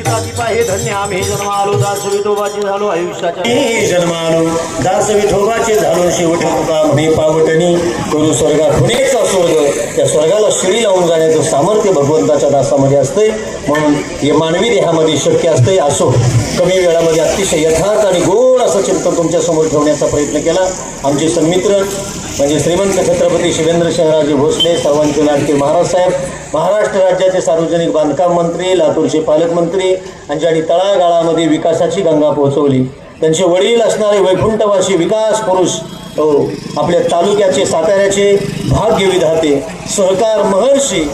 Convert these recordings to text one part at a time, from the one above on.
it देव पाहे धन्य. आम्ही जन्म आलो दास विठोबाचे झालो आयुष्याच्या जन्मालो दास विठोबाचे झालो शेवटी तुका म्हणे पावटणी करू स्वर्गात. पुणेचा स्वर्ग त्या स्वर्गाला शिडी लावून जाण्याचं सामर्थ्य भगवंताच्या दासामध्ये असते म्हणून हे मानवी देहामध्ये शक्य असते असो. कमी वेळामध्ये अतिशय यथार्थ आणि गोड असं चिंतन तुमच्यासमोर ठेवण्याचा प्रयत्न केला. आमचे सन्मित्र म्हणजे श्रीमंत छत्रपती शिवेंद्र शहराजी भोसले सर्वांचे लाडके महाराज साहेब महाराष्ट्र राज्याचे सार्वजनिक बांधकाम मंत्री लातूरचे पालकमंत्री आणि ज्यांनी तळागाळामध्ये विकासाची गंगा पोहोचवली त्यांचे वडील असणारे वैकुंठवासी विकास पुरुष हो आपल्या तालुक्याचे साताऱ्याचे भाग्य विधाते सहकार महर्षी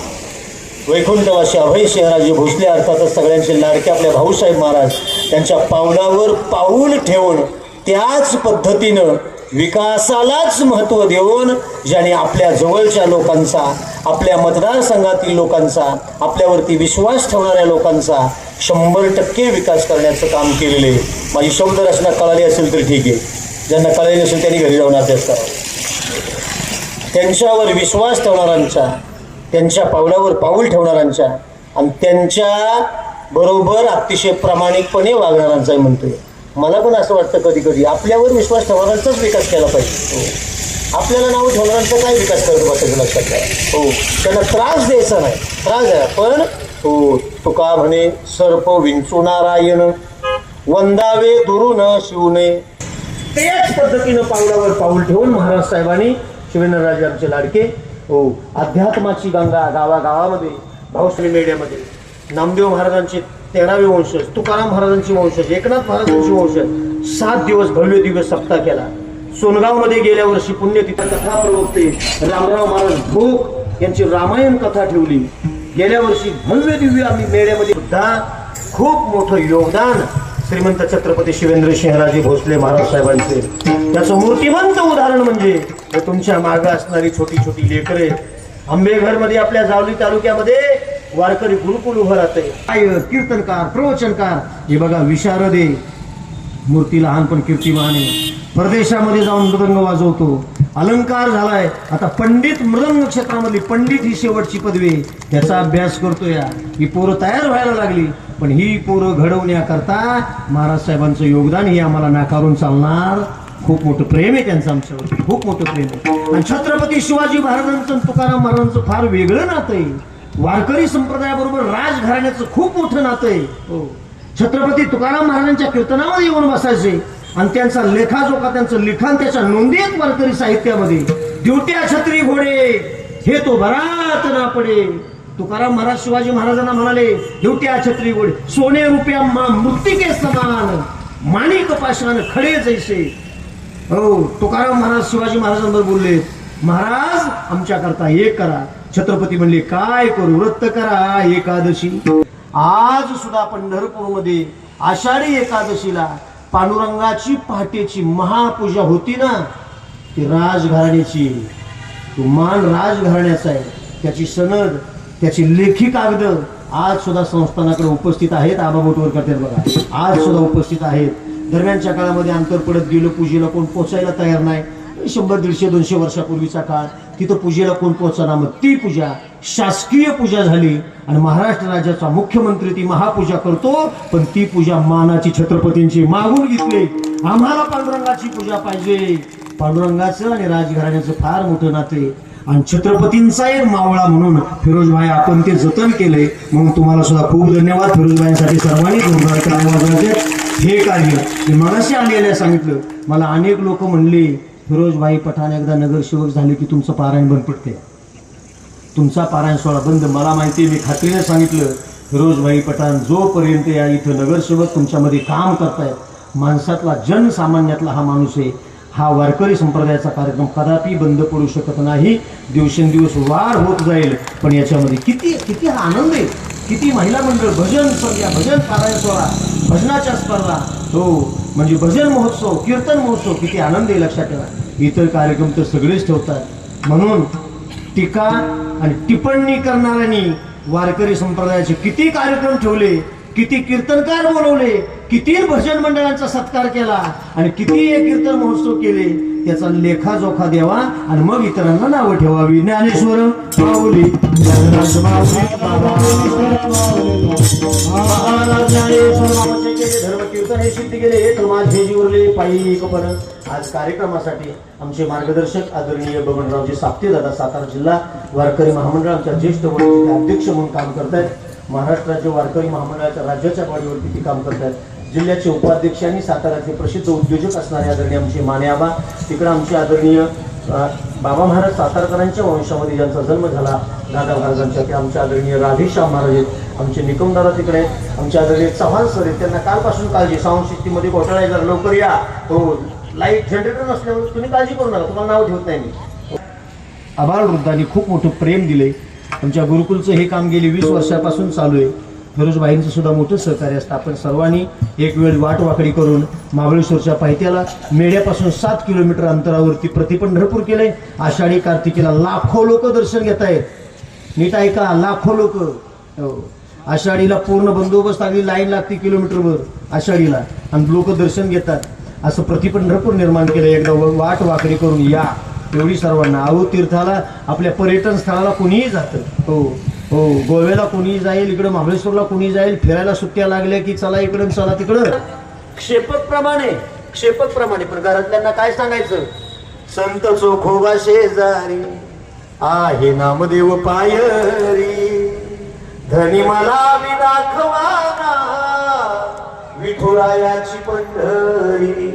वैकुंठवासी अभय शहराजी भोसले अर्थातच सगळ्यांचे लाडके आपल्या भाऊसाहेब महाराज त्यांच्या पावलावर पाऊल ठेवून त्याच पद्धतीनं विकासालाच महत्त्व देऊन ज्याने आपल्या जवळच्या लोकांचा आपल्या मतदारसंघातील लोकांचा आपल्यावरती विश्वास ठेवणाऱ्या लोकांचा शंभर टक्के विकास करण्याचं काम केलेलं आहे. माझी शब्दरचना कळाली असेल तर ठीक आहे. ज्यांना कळाली नसेल त्यांनी घरी जाऊन अभ्यास करावा. त्यांच्यावर विश्वास ठेवणाऱ्यांचा त्यांच्या पावलावर पाऊल ठेवणाऱ्यांच्या आणि त्यांच्या बरोबर अतिशय प्रामाणिकपणे वागणाऱ्यांचाही म्हणतोय. मला पण असं वाटतं कधी कधी आपल्यावर विश्वास ठेवणाऱ्यांचाच विकास केला पाहिजे. हो. आपल्याला नाव ठेवणाऱ्यांचा काय विकास करतो बसायचं लक्षात घ्या हो. त्यांना त्रास द्यायचा नाही. त्रास द्या. पण हो तुका म्हणे सर्प विंचू नारायण वंदावे दुरून शिवणे त्याच पद्धतीनं पावलावर पाऊल ठेवून महाराज साहेबांनी शिवेंद्रराजे आमचे लाडके हो अध्यात्माची गंगा गावागावामध्ये भाऊश्री मेढ्यामध्ये नामदेव महाराजांचे तेरावे वंशज तुकाराम महाराजांचे वंशज एकनाथ महाराजांचे वंशज सात दिवस भव्य दिव्य सप्ताह केला. सोनगावमध्ये गेल्या वर्षी पुण्यतिथी कथा प्रवक्ते रामराव महाराज भोग यांची रामायण कथा ठेवली. गेल्या वर्षी भव्य दिव्य आम्ही मेळ्यामध्ये सुद्धा खूप मोठं योगदान श्रीमंत छत्रपती शिवेंद्र सिंहराजे भोसले महाराज साहेबांचे. त्याचं मूर्तिमंत उदाहरण म्हणजे तुमच्या मागे असणारी छोटी छोटी लेकरे आंबेघरमध्ये आपल्या जावली तालुक्यामध्ये वारकरी गुरुकुल उभं राहते काय कीर्तनकार प्रवचनकार हे बघा विशारदे मूर्ती लहानपण कीर्तिमान. आहे परदेशामध्ये जाऊन मृदंग वाजवतो. अलंकार झालाय. आता पंडित मृदंग क्षेत्रामधली पंडित ही शेवटची पदवी त्याचा अभ्यास करतो या ही पोरं तयार व्हायला लागली. पण ही पोरं घडवण्याकरता महाराज साहेबांचं योगदान हे आम्हाला नाकारून चालणार. खूप मोठं प्रेम आहे त्यांचं आमच्यावर. खूप मोठं प्रेम आहे. आणि छत्रपती शिवाजी महाराजांचं तुकाराम महाराजांचं फार वेगळं नातं आहे. वारकरी संप्रदायाबरोबर राजघराण्याचं खूप मोठं नातं आहे. हो. छत्रपती तुकाराम महाराजांच्या कीर्तनामध्ये येऊन बसायचे. आणि त्यांचा लेखाजोखा त्यांचं लिखाण त्याच्या नोंदी आहेत वारकरी साहित्यामध्ये. दिवट्या छत्री घोडे हे तो भरात ना पडे. तुकाराम महाराज शिवाजी महाराजांना म्हणाले दिवट्या छत्री घोडे सोने रुपया मा मृत्तिके समान. माणिक पाषाण खडे जैसे. हो तुकाराम महाराज शिवाजी महाराजांबरोबर बोलले महाराज आमच्याकरता एक करा. छत्रपती म्हणले काय करू? व्रत करा एकादशी. आज सुद्धा पंढरपूरमध्ये आषाढी एकादशीला पांडुरंगाची पहाटेची महापूजा होती ना ती राजघराण्याची. तो मान राजघराण्याचा आहे. त्याची सनद त्याची लेखी कागद आज सुद्धा संस्थानाकडे उपस्थित आहेत आबा बोटवर करतात बघा. आज सुद्धा उपस्थित आहेत. दरम्यानच्या काळामध्ये अंतर पडत गेलं पूजेला कोण पोचायला तयार नाही. शंभर दीडशे दोनशे वर्षापूर्वीचा काळ. तिथं पूजेला कोण पोहोचणार मग ती पूजा. शासकीय पूजा झाली आणि महाराष्ट्र राज्याचा मुख्यमंत्री ती महापूजा करतो. पण ती पूजा मानाची छत्रपतींची मागून घेतली. आम्हाला पांडुरंगाची पूजा पाहिजे. पांडुरंगाचं आणि राजघराण्याचं फार मोठं नाते. आणि छत्रपतींचा एक मावळा म्हणून फिरोजभाई आपण ते जतन केलंय म्हणून तुम्हाला सुद्धा खूप धन्यवाद. फिरोजभाईंसाठी सर्वांनी हे कार्य मनाशी आलेल्या सांगितलं. मला अनेक लोक म्हणले फिरोजभाई पठाण एकदा नगरसेवक झाले की तुमचं पारायण बंद पडते. तुमचा पारायण सोहळा बंद मला माहिती आहे, मी खात्रीने सांगितलं. फिरोजभाई पठाण जोपर्यंत या इथं नगरसेवक तुमच्यामध्ये काम करतायत माणसातला जनसामान्यातला हा माणूस आहे हा वारकरी संप्रदायाचा कार्यक्रम कदापि बंद पडू शकत नाही. दिवसेंदिवस वाढ होत जाईल पण याच्यामध्ये किती किती हा आनंद आहे. किती महिला मंडळ भजन संध्या भजन पारायण सोहळा भजनाच्या स्पर्धा. हो. म्हणजे भजन महोत्सव कीर्तन महोत्सव किती आनंद आहे लक्षात ठेवा. इतर कार्यक्रम तर सगळेच ठेवतात. म्हणून टीका आणि टिप्पणी करणाऱ्यांनी वारकरी संप्रदायाचे किती कार्यक्रम ठेवले किती कीर्तनकार बोलवले किती भजन मंडळांचा सत्कार केला आणि किती हे कीर्तन महोत्सव केले त्याचा लेखाजोखा द्यावा आणि मग इतरांना नावं ठेवावी. ज्ञानेश्वर माऊली धर्म कीर्तन हे सिद्ध केले हे हे पायी आज कार्यक्रमासाठी आमचे मार्गदर्शक आदरणीय बबनरावजी साप्ते दादा सातारा जिल्हा वारकरी महामंडळाच्या ज्येष्ठ वडील अध्यक्ष म्हणून काम करतायत. महाराष्ट्र राज्य वारकरी महामंडळाच्या राज्याच्या पाडीवरती ते काम करतायत. जिल्ह्याचे उपाध्यक्ष आणि साताऱ्याचे प्रसिद्ध उद्योजक असणारे आदरणीय आमचे माने आबा. तिकडे आमचे आदरणीय बाबा महाराज सातारकरांच्या वंशामध्ये ज्यांचा जन्म झाला दादा महाराजांच्या ते आमचे आदरणीय राधेश्याम महाराज आहेत. आमचे निकमदादा तिकडे आहेत. आमचे आदरणीय चव्हाण सर आहेत. त्यांना कालपासून काळजी साऊंड सिस्टीममध्ये घोटाळा आहे? जरा लवकर या. हो लाइट जनरेटर नसल्यामुळे तुम्ही काळजी करू नका. तुम्हाला नाव ठेवत नाही मी. आभार वृद्धांनी खूप मोठं प्रेम दिले आमच्या गुरुकुलचं हे काम गेली वीस वर्षापासून चालू आहे. फिरोजबाईंचं सुद्धा मोठं सहकार्य असतं. आपण सर्वांनी एक वेळ वाट वाकडी करून महाबळेश्वरच्या पायथ्याला मेढ्यापासून सात किलोमीटर अंतरावरती प्रतिपंढरपूर केलंय. आषाढी कार्तिकीला लाखो लोक दर्शन घेत आहेत. नीट ऐका लाखो लोक. हो. आषाढीला पूर्ण बंदोबस्त आली लाईन लागते किलोमीटरवर आषाढीला. आणि लोक दर्शन घेतात. असं प्रतिपंढरपूर निर्माण केलं एकदा वाट वाकडी करून या. एवढी सर्वांना आहो तीर्थाला आपल्या पर्यटन स्थळाला कोणीही जातं हो. हो गोव्याला कुणी जाईल इकडं महाबळेश्वरला कोणी जाईल फिरायला सुट्ट्या लागल्या की चला इकडं चला तिकडं? क्षेपक प्रमाणे क्षेपक प्रमाणे पण घरातल्यांना काय सांगायचं? संत चोखोबा शेजारी आहे नामदेव पायरी. धनी मला मी दाखवाना विठुरायाची पंढरी.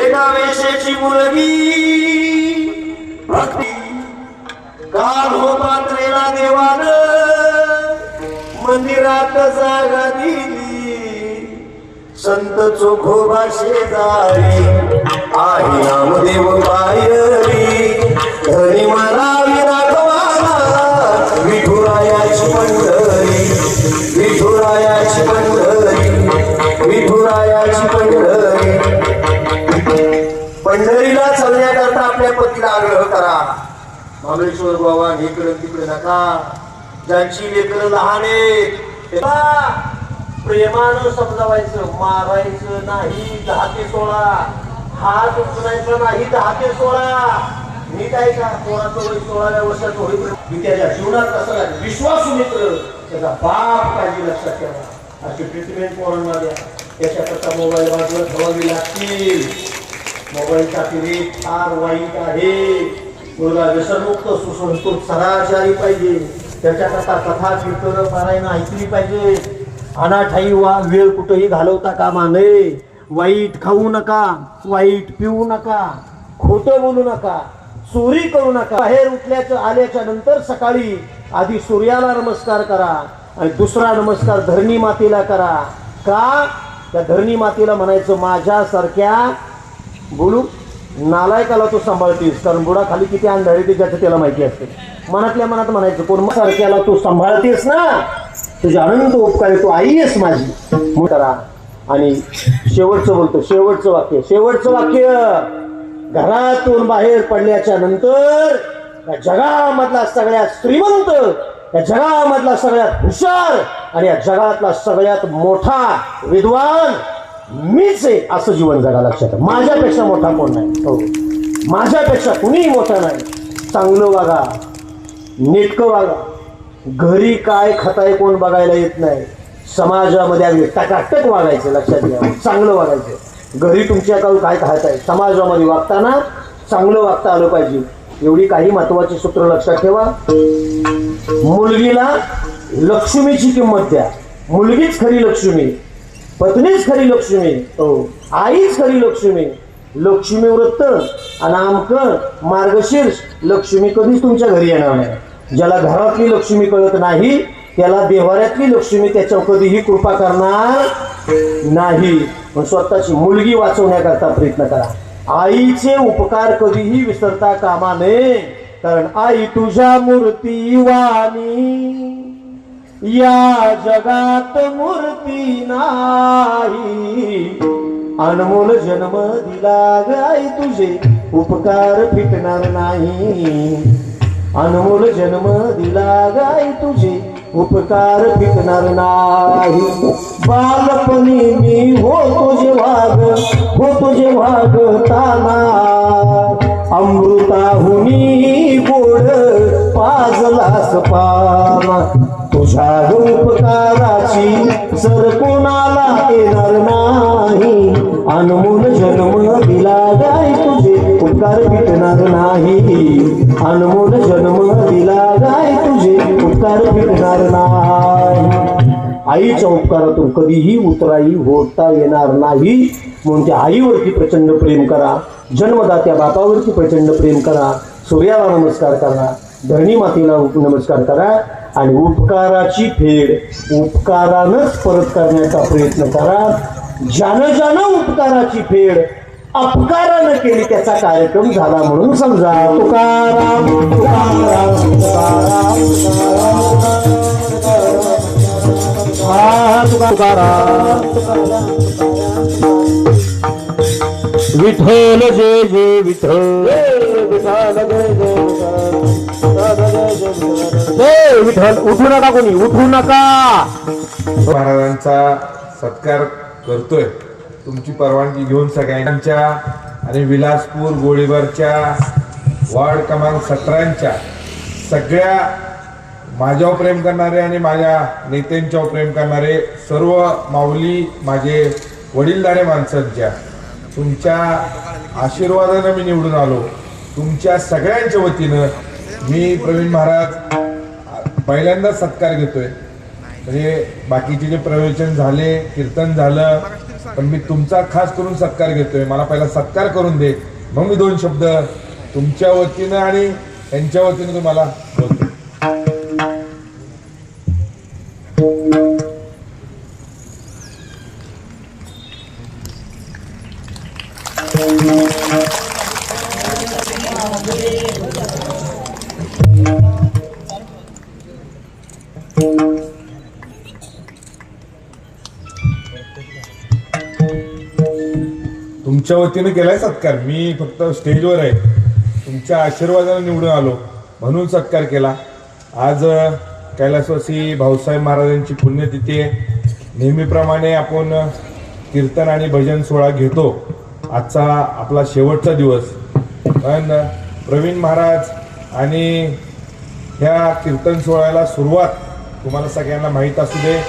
एका वेशेची मुलगी भक्ती काल हो पात्रेला देवान मंदिरात जागा दिली. संत चोखोबा शेजारी आहे नामदेव पायरी. धनी मला विरागवाला विठुरायाची पंढरी विठुरायाची पंढरी विठुरायाची पंढरी. पंढरीला चलण्याकरता आपल्या पतीला आग्रह करा. महाबळेश्वर बाबा इकडे तिकडे नका. ज्यांची लेकरं लहान आहेत प्रेमानं समजावायचं मारायचं नाही दहा ते सोळा. हात उचलायचा नाही दहा ते सोळा. मी काय का कोणाचं वय सोळाव्या वर्षात होईल मी त्याच्या जीवनात असं राहील विश्वासू मित्र. त्याचा बाप काळजी लक्षात ठेवा. अशी ट्रीटमेंट कोणाला द्या त्याच्याकरता मोबाईल बाजूला ठेवावी लागतील. मोबाईलचा पिढी फार वाईट आहे. मुलगा व्यसनमुक्त सुसंस्कृत सदाचारी पाहिजे. त्याच्याकरता कथा कीर्तन पारायण ऐकली पाहिजे. अनाठाई वा वेळ कुठेही घालवता कामा नये. वाईट खाऊ नका वाईट पिऊ नका खोटं बोलू नका चोरी करू नका. बाहेर उठल्याचं आल्याच्यानंतर सकाळी आधी सूर्याला नमस्कार करा आणि दुसरा नमस्कार धरणी मातेला करा. का? त्या धरणी मातेला म्हणायचं माझ्यासारख्या बोलू नालायकाला तू सांभाळतीस कारण बुडाखाली किती अंधारी ते ज्याचं त्याला माहिती असते. मनातल्या मनात म्हणायचं कोण सारख्याला तू सांभाळतेस ना तुझे अनंत उपकार तू आई आहेस माझी. करा. आणि शेवटचं बोलतो शेवटचं वाक्य शेवटचं वाक्य. घरातून बाहेर पडल्याच्या नंतर या जगामधला सगळ्यात श्रीमंत या जगामधला सगळ्यात हुशार आणि या जगातला सगळ्यात मोठा विद्वान मीच आहे असं जीवन जगा लक्षात. माझ्यापेक्षा मोठा कोण नाही? हो. माझ्यापेक्षा कुणीही मोठा नाही. चांगलं वागा. नेटकं वागा. घरी काय खताय कोण बघायला येत नाही. समाजामध्ये अगदी टकाटक वागायचं लक्षात घ्या. चांगलं वागायचं. घरी तुमच्या काळू काय खात आहे समाजामध्ये वागताना चांगलं वागता आलं पाहिजे. एवढी काही महत्वाची सूत्र लक्षात ठेवा. मुलगीला लक्ष्मीची किंमत द्या. मुलगीच खरी लक्ष्मी. पत्नीच खरी लक्ष्मी. हो. आईच खरी लक्ष्मी. लक्ष्मी व्रत आणि आमक मार्गशीर्ष लक्ष्मी कधीच तुमच्या घरी येणार नाही. ज्याला घरातली लक्ष्मी कळत नाही त्याला देवाऱ्यातली लक्ष्मी त्याच्यावर कधीही कृपा करणार नाही. पण स्वतःची मुलगी वाचवण्याकरता प्रयत्न करा. आईचे उपकार कधीही विसरता कामा नये कारण आई तुझ्या मूर्ती वाणी. या जगात मूर्ती नाही. अनमोल जन्म दिला गाय तुझे उपकार फिटणार नाही. अनमोल जन्म दिला गाय तुझे उपकार फिटणार नाही. बालपणी मी तुझे जेव्हा हो तुझे जेव्हा ताना. अमृताहुनी गोड पाजलास पावा तुझ्या उपकाराची सर कोणाला येणार नाही अनमोल जन्म दिला गाय तुझे उपकार भेटणार नाही. अनमोल जन्म दिला गाय तुझे उपकार भेटणार नाही. आईच्या उपकारातून कधीही उतराई होता येणार नाही. म्हणून त्या आईवरती प्रचंड प्रेम करा. जन्मदात्या बापावरती प्रचंड प्रेम करा. सूर्याला नमस्कार करा. धरणी मातेला नमस्कार करा आणि उपकाराची फेड उपकारानंच परत करण्याचा प्रयत्न करा. ज्यानं ज्यानं उपकाराची फेड अपकारानं केली त्याचा कार्यक्रम झाला म्हणून समजा. तुकाराम तुकाराम तुकाराम. तुकाराम. विठ्ठल जय जय विठ्ठल. जय विठ्ठल. उठू नका कोणी उठू नका. महाराजांचा सत्कार करतोय. तुमची परवानगी घेऊन सगळ्यांच्या आणि विलासपूर गोळीबारच्या वार्ड क्रमांक सतरांच्या सगळ्या माझ्यावर प्रेम करणारे आणि माझ्या नेत्यांच्यावर प्रेम करणारे सर्व माऊली माझे वडीलधारे माणसांच्या तुमच्या आशीर्वादानं मी निवडून आलो. तुमच्या सगळ्यांच्या वतीनं मी प्रवीण महाराज पहिल्यांदा सत्कार घेतोय. म्हणजे बाकीचे जे प्रवचन झाले कीर्तन झालं पण मी तुमचा खास करून सत्कार घेतोय. मला पहिला सत्कार करून दे. मग मी दोन शब्द तुमच्या वतीनं आणि त्यांच्या वतीनं तुम्हाला तुमच्या वतीनं केलाय सत्कार. मी फक्त स्टेजवर आहे. तुमच्या आशीर्वादाने निवडून आलो. म्हणून सत्कार केला. आज कैलासवासी भाऊसाहेब महाराजांची पुण्यतिथी आहे. नेहमीप्रमाणे आपण कीर्तन आणि भजन सोहळा घेतो. आजचा आपला शेवटचा दिवस. पण प्रवीण महाराज आणि ह्या कीर्तन सोहळ्याला सुरुवात तुम्हाला सगळ्यांना माहीत असू दे.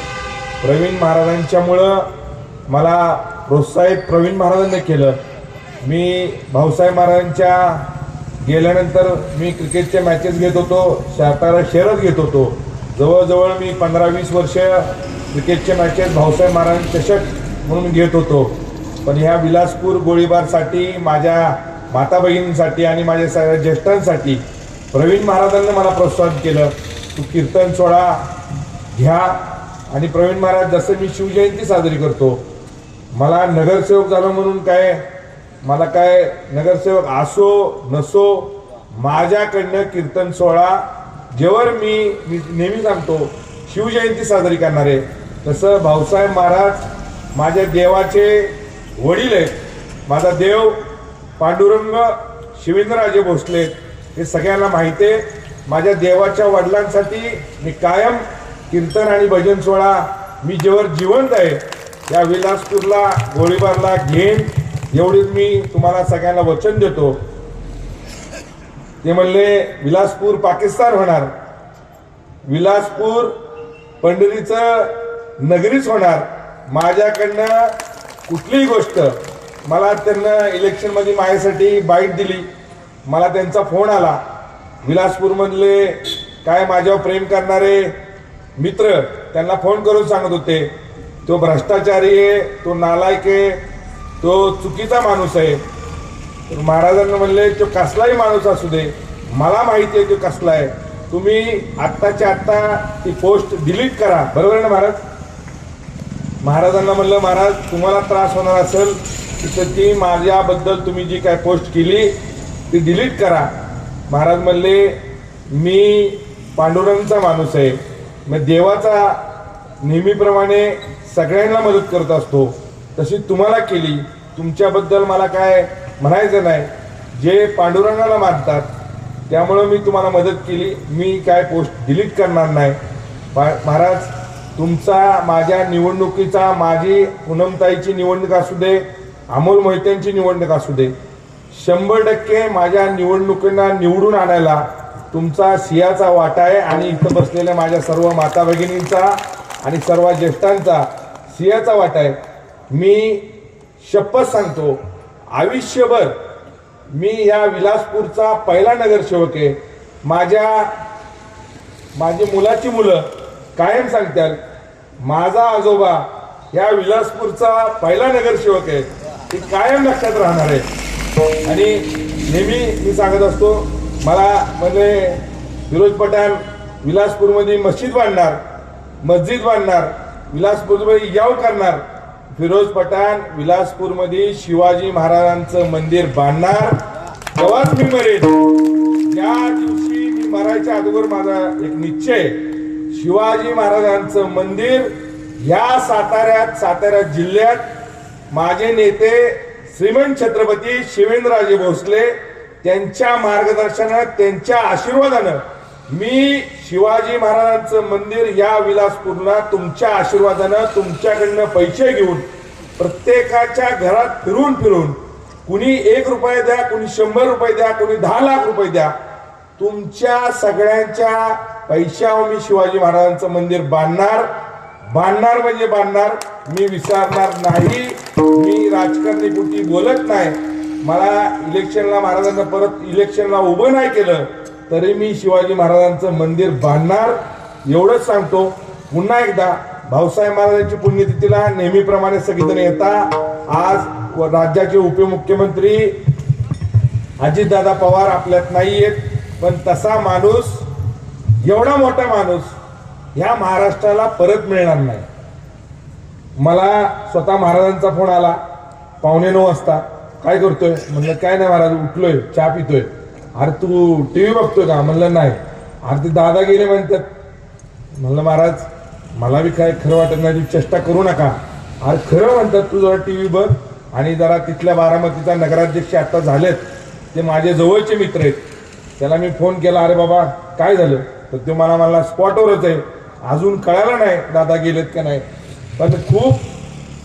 प्रवीण महाराजांच्यामुळं मला प्रोत्साहित प्रवीण महाराजांनी केलं. मी भाऊसाहेब महाराजांच्या गेल्यानंतर मी क्रिकेटच्या मॅचेस घेत होतो सातारा शहरात घेत होतो. जवळजवळ मी पंधरा वीस वर्ष क्रिकेटच्या मॅचेस भाऊसाहेब महाराज चषक म्हणून घेत होतो. पण ह्या विलासपूर गोळीबारसाठी माझ्या माता बहिणींसाठी आणि माझ्या सगळ्या ज्येष्ठांसाठी प्रवीण महाराजांनी मला प्रोत्साहन केलं. तू कीर्तन सोळा घ्या. आणि प्रवीण महाराज जसं मी शिवजयंती साजरी करतो मला नगरसेवक झालं म्हणून काय? मला काय नगरसेवक असो नसो माझ्याकडनं कीर्तन सोहळा जेव्हा मी मी नेहमी सांगतो शिवजयंती साजरी करणार. आहे तसं भाऊसाहेब महाराज माझ्या देवाचे वडील आहेत. माझा देव पांडुरंग शिवेंद्रराजे भोसले हे सगळ्यांना माहिती आहे. माझ्या देवाच्या वडिलांसाठी मी कायम कीर्तन आणि भजन सोहळा मी जेव्हा जिवंत आहे या विलासपूरला गोळीबारला घेईन एवढीच मी तुम्हाला सगळ्यांना वचन देतो. ते म्हणले विलासपूर पाकिस्तान होणार. विलासपूर पंढरीचं नगरीच होणार. माझ्याकडनं कुठलीही गोष्ट मला त्यांना इलेक्शनमध्ये माझ्यासाठी बाईट दिली. मला त्यांचा फोन आला. विलासपूरमधले काय माझ्यावर प्रेम करणारे मित्र? त्यांना फोन करून सांगत होते. तो भ्रष्टाचारी आहे तो नालायक आहे तो चुकीचा माणूस आहे. तर महाराजांना म्हणले तो कसलाही माणूस असू दे मला माहिती आहे तो कसला आहे. तुम्ही आत्ताच्या आत्ता ती पोस्ट डिलीट करा बरोबर आहे ना महाराज? महाराजांना म्हणलं महाराज तुम्हाला त्रास होणार असेल तर ती माझ्याबद्दल तुम्ही जी काय पोस्ट केली ती डिलीट करा. महाराज म्हणले मी पांडुरंगचा माणूस आहे. मग देवाचा नेहमीप्रमाणे सगळ्यांना मदत करत असतो. तशी तुम्हाला केली तुमच्याबद्दल मला काय म्हणायचं नाही. जे पांडुरंगाला मानतात त्यामुळं मी तुम्हाला मदत केली. मी काय पोस्ट डिलीट करणार नाही. महाराज तुमचा माझ्या निवडणुकीचा माझी पूनमताईची निवडणूक असू दे अमोल मोहित्यांची निवडणूक असू दे शंभर टक्के माझ्या निवडणुकींना निवडून आणायला तुमचा सियाचा वाटा आहे आणि इथं बसलेल्या माझ्या सर्व माता भगिनींचा आणि सर्व ज्येष्ठांचा सियाचा वाटा आहे. मी शपथ सांगतो आयुष्यभर मी या विलासपूरचा पहिला नगरसेवक आहे. माझ्या माझी मुलाची मुलं कायम सांगतात माझा आजोबा या विलासपूरचा पहिला नगरसेवक आहे. ती कायम लक्षात राहणार आहे. आणि नेहमी मी सांगत असतो मला म्हणजे फिरोज पठाण विलासपूरमध्ये मस्जिद बांधणार मस्जिद बांधणार विलासपूरमध्ये याव करणार. फिरोज पठाण विलासपूरमध्ये शिवाजी महाराजांचं मंदिर बांधणार. तेव्हाच मी मरेन. ज्या दिवशी मी मरायच्या अगोदर माझा एक निश्चय. शिवाजी महाराजांचं मंदिर ह्या साताऱ्यात सातारा जिल्ह्यात माझे नेते श्रीमंत छत्रपती शिवेंद्रराजे भोसले त्यांच्या मार्गदर्शनात त्यांच्या आशीर्वादानं मी शिवाजी महाराजांचं मंदिर या विलासपूरला तुमच्या आशीर्वादानं तुमच्याकडनं पैसे घेऊन प्रत्येकाच्या घरात फिरून फिरून कुणी एक रुपये द्या कुणी शंभर रुपये द्या कुणी दहा लाख रुपये द्या तुमच्या सगळ्यांच्या पैशावर मी शिवाजी महाराजांचं मंदिर बांधणार. बांधणार म्हणजे बांधणार. मी विसरणार नाही. मी राजकारणी कुठे बोलत नाही. मला इलेक्शनला महाराजांना परत इलेक्शनला उभं नाही केलं. तरी मी शिवाजी महाराजांचं मंदिर बांधणार एवढंच सांगतो. पुन्हा एकदा भाऊसाहेब महाराजांची पुण्यतिथीला नेहमीप्रमाणे सगळीजण येता. आज व राज्याचे उपमुख्यमंत्री अजितदादा पवार आपल्यात नाही आहेत पण तसा माणूस एवढा मोठा माणूस ह्या महाराष्ट्राला परत मिळणार नाही. मला स्वतः महाराजांचा फोन आला. पावणे नऊ वाजता. काय करतोय? म्हणलं काय नाही महाराज उठलोय चहा पितोय. अरे तू टी व्ही बघतोय का? म्हणलं नाही. अरे ते दादा गेले म्हणतात. म्हणलं महाराज मला बी काय खरं वाटत नाही चेष्टा करू नका. अरे खरं म्हणतात तू जरा टी व्ही बघ आणि जरा तिथल्या बारामतीचा नगराध्यक्ष आता झालेत. ते माझे जवळचे मित्र आहेत. त्याला मी फोन केला अरे बाबा काय झालं? तर ते मला मला स्पॉटवरच आहे. अजून कळालं नाही दादा गेलेत का नाही. पण खूप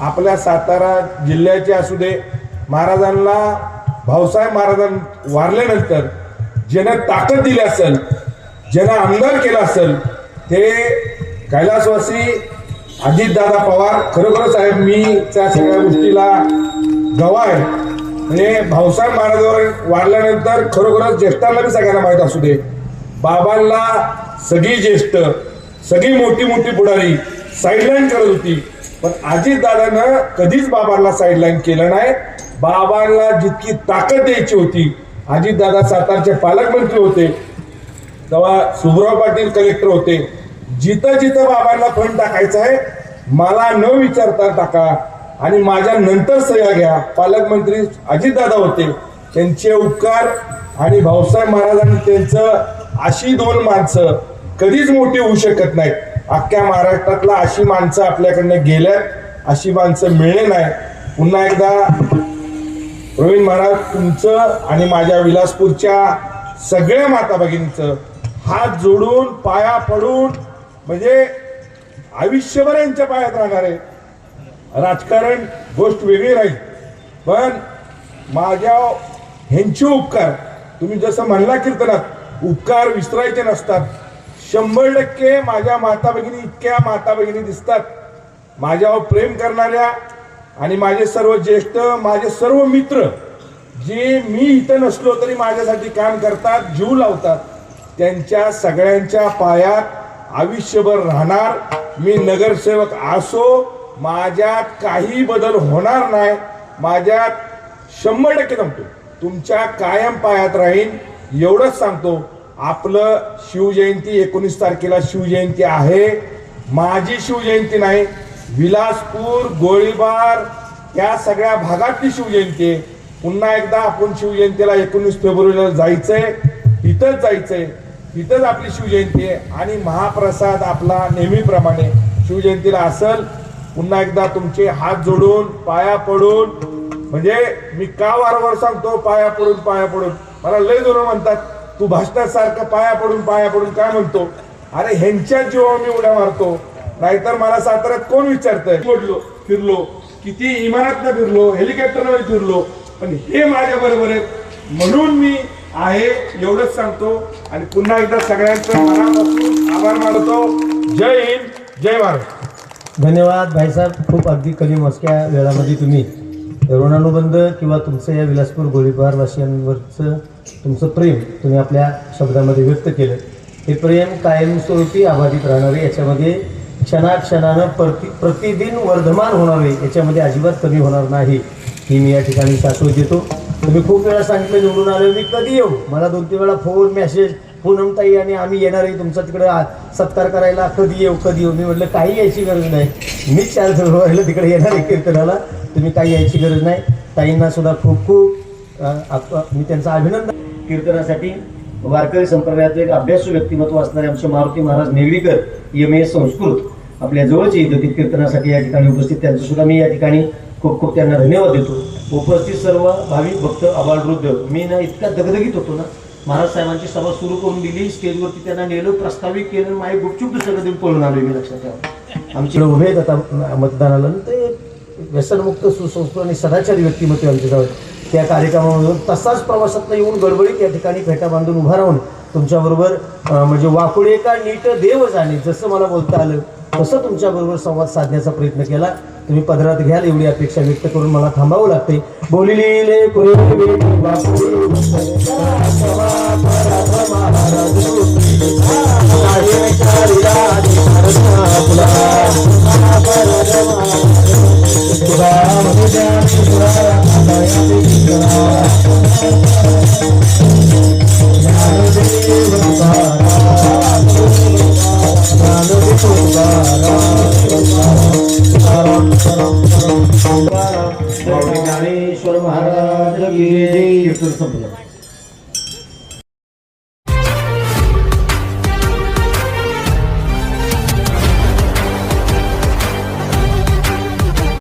आपल्या सातारा जिल्ह्याचे असू दे महाराजांना भाऊसाहेब महाराजां वारल्यानंतर ज्यानं ताकद दिली असेल ज्यानं आमदार केला असेल ते कैलासवासी अजितदादा पवार खरोखरच आहे मी त्या सगळ्या गोष्टीला गवाह आहे. म्हणजे भाऊसाहेब महाराजांवर वाढल्यानंतर खरोखरच ज्येष्ठांना बी सगळ्यांना माहीत असू दे. बाबांना सगळी ज्येष्ठ सगळी मोठी मोठी पुढारी साईडलाईन करत होती. पण अजितदादानं कधीच बाबांना साईडलाईन केलं नाही. बाबांना जितकी ताकद द्यायची होती अजितदादा सातारचे पालकमंत्री होते. तेव्हा सुभराव पाटील कलेक्टर होते. जिथं जिथं बाबांना फंड टाकायचा आहे मला न विचारता टाका आणि माझ्या नंतर सह्या घ्या. पालकमंत्री अजितदादा होते. त्यांचे उपकार आणि भाऊसाहेब महाराजांनी त्यांचं अशी दोन माणसं कधीच मोठी होऊ शकत नाहीत. अख्ख्या महाराष्ट्रातला अशी माणसं आपल्याकडनं गेल्यात अशी माणसं मिळणे नाही पुन्हा एकदा प्रवीण महाराज तुमचं आणि माझ्या विलासपूरच्या सगळ्या माता भगिनीचं हात जोडून पाया पडून म्हणजे आयुष्यभर यांच्या पायात राहणार आहे राजकारण गोष्ट वेगळी राहील. पण माझ्या ह्यांचे उपकार तुम्ही जसं म्हणला कीर्तनात उपकार विसरायचे नसतात. शंभर टक्के माझ्या माता भगिनी इतक्या माता भगिनी दिसतात. माझ्यावर प्रेम करणाऱ्या आणि माझे सर्व ज्येष्ठ माझे सर्व मित्र जे मी इथं नसलो तरी माझ्यासाठी काम करतात जीव लावतात त्यांच्या सगळ्यांच्या पायात आयुष्यभर राहणार. मी नगरसेवक असो माझ्यात काही बदल होणार नाही. माझ्यात शंभर टक्के जमतो. तुमच्या कायम पायात राहीन. एवढंच सांगतो आपलं शिवजयंती एकोणीस तारखेला शिवजयंती आहे. माझी शिवजयंती नाही विलासपूर गोळीबार या सगळ्या भागातली शिवजयंती आहे. पुन्हा एकदा आपण शिवजयंतीला एकोणीस फेब्रुवारीला जायचंय. इथंच जायचंय. तिथंच आपली शिवजयंती आहे. आणि महाप्रसाद आपला नेहमीप्रमाणे शिवजयंतीला असल. पुन्हा एकदा तुमचे हात जोडून पाया पडून म्हणजे मी का वारंवार सांगतो पाया पडून पाया पडून. मला लय जण म्हणतात तू भाषणासारखं पाया पडून पाया पडून काय म्हणतो? अरे ह्यांच्या जीवा मी उड्या मारतो नाहीतर मला साताऱ्यात कोण विचारतंय? पडलो फिरलो. किती इमारतनं फिरलो हेलिकॉप्टरनं फिरलो. पण हे माझ्या बरोबर आहेत. म्हणून मी आहे एवढंच सांगतो. आणि पुन्हा एकदा सगळ्यांचं मनापासून आभार मानतो. जय हिंद जय महाराष्ट्र धन्यवाद. भाईसाहेब खूप अगदी कमी मोजक्या वेळामध्ये तुम्ही ऋणानुबंध किंवा तुमचं या विलासपूर गोळीबार वासियांवरचं तुमचं प्रेम तुम्ही आपल्या शब्दामध्ये व्यक्त केलं. हे प्रेम कायमस्वरूपी अबाधित राहणारे याच्यामध्ये क्षणाक्षणानं प्रति प्रतिदिन वर्धमान होणारे याच्यामध्ये अजिबात कमी होणार नाही. ही मी या ठिकाणी शाश्वत देतो. तुम्ही खूप वेळा सांगितलं निवडून आलो मी कधी येऊ? मला दोन तीन वेळा फोन मेसेज पूनमताई आणि आम्ही येणार आहे तुमचा तिकडे सत्कार करायला. कधी येऊ कधी येऊ? मी म्हटलं काही यायची गरज नाही. मी चार फेब्रुवारीला तिकडे येणार आहे कीर्तनाला. तुम्ही काही यायची गरज नाही. ताईंना सुद्धा खूप खूप मी त्यांचं अभिनंदन. कीर्तनासाठी वारकरी संप्रदायातले एक अभ्यासू व्यक्तिमत्व असणारे आमचे मारुती महाराज नेगडीकर एम ए संस्कृत. आपल्या जवळचे येत कीर्तनासाठी या ठिकाणी उपस्थित त्यांचं सुद्धा मी या ठिकाणी खूप खूप त्यांना धन्यवाद देतो. उपस्थित सर्व भाविक भक्त आबालवृद्ध मी ना इतका दगदगीत होतो ना. महाराज साहेबांची सभा सुरू करून दिली स्टेजवरती त्यांना नेलं प्रस्तावित केलं आणि माझे गुपचूप दुसरं देऊन पळून आलो मी लक्षात ठेवा. आमचे उभे आहेत आता मतदानाला. ते व्यसनमुक्त सुसंस्कृत आणि सदाचारी व्यक्तिमत्व आहे आमच्याजवळ. त्या कार्यक्रमामधून तसाच प्रवासात येऊन गडबडीत या ठिकाणी फेटा बांधून उभा राहून तुमच्याबरोबर म्हणजे वाकुडे का नीट देव जाणे जसं मला बोलता आलं तसं तुमच्याबरोबर संवाद साधण्याचा प्रयत्न केला तुम्ही पदरात घ्याल एवढी अपेक्षा व्यक्त करून मला थांबावं लागते बोलिले पुरे महाराज की जय. कीर्तन संपलं